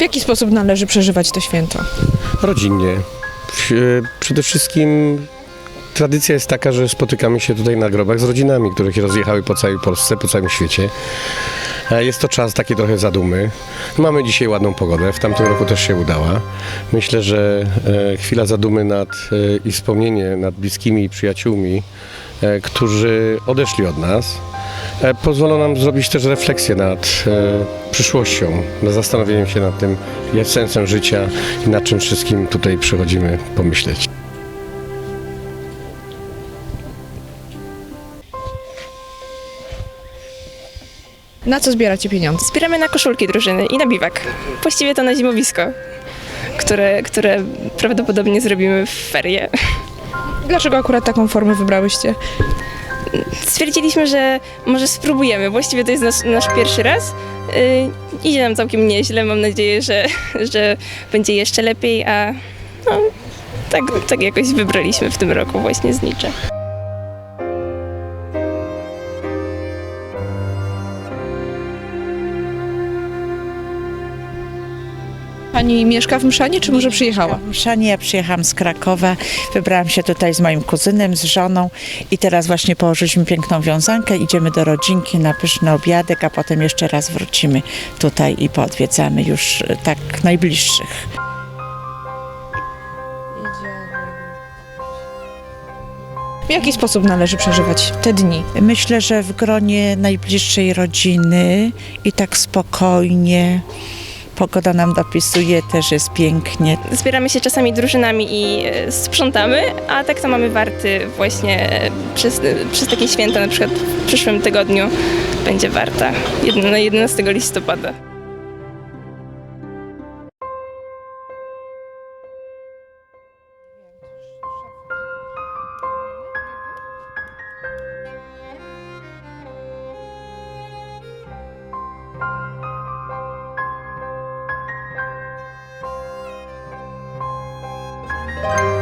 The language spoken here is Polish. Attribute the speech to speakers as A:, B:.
A: W jaki sposób należy przeżywać to święto?
B: Rodzinnie. W- Przede wszystkim tradycja jest taka, że spotykamy się tutaj na grobach z rodzinami, które się rozjechały po całej Polsce, po całym świecie. E, Jest to czas taki trochę zadumy. Mamy dzisiaj ładną pogodę, w tamtym roku też się udała. Myślę, że e, chwila zadumy nad, e, i wspomnienie nad bliskimi i przyjaciółmi, e, którzy odeszli od nas, e, pozwolą nam zrobić też refleksję nad e, przyszłością, nad zastanowieniem się nad tym, jest sensem życia i nad czym wszystkim tutaj przychodzimy pomyśleć.
A: Na co zbieracie pieniądze?
C: Zbieramy na koszulki drużyny i na biwak. Właściwie to na zimowisko, które, które prawdopodobnie zrobimy w ferie.
A: Dlaczego akurat taką formę wybrałyście?
C: Stwierdziliśmy, że może spróbujemy. Właściwie to jest nasz, nasz pierwszy raz. Yy, idzie nam całkiem nieźle. Mam nadzieję, że, że będzie jeszcze lepiej, a no, tak, tak jakoś wybraliśmy w tym roku właśnie z
A: Pani mieszka w Mszanie, czy może przyjechała?
D: Mszanie, ja przyjechałam z Krakowa, wybrałam się tutaj z moim kuzynem, z żoną i teraz właśnie położyliśmy piękną wiązankę, idziemy do rodzinki na pyszny obiadek, a potem jeszcze raz wrócimy tutaj i poodwiedzamy już e, tak najbliższych.
A: W jaki sposób należy przeżywać te dni?
D: Myślę, że w gronie najbliższej rodziny i tak spokojnie. Pogoda nam dopisuje, też jest pięknie.
C: Zbieramy się czasami drużynami i e, sprzątamy, a tak to mamy warty właśnie e, przez, e, przez takie święta, na przykład w przyszłym tygodniu będzie warta, jedno- 11 listopada. 네.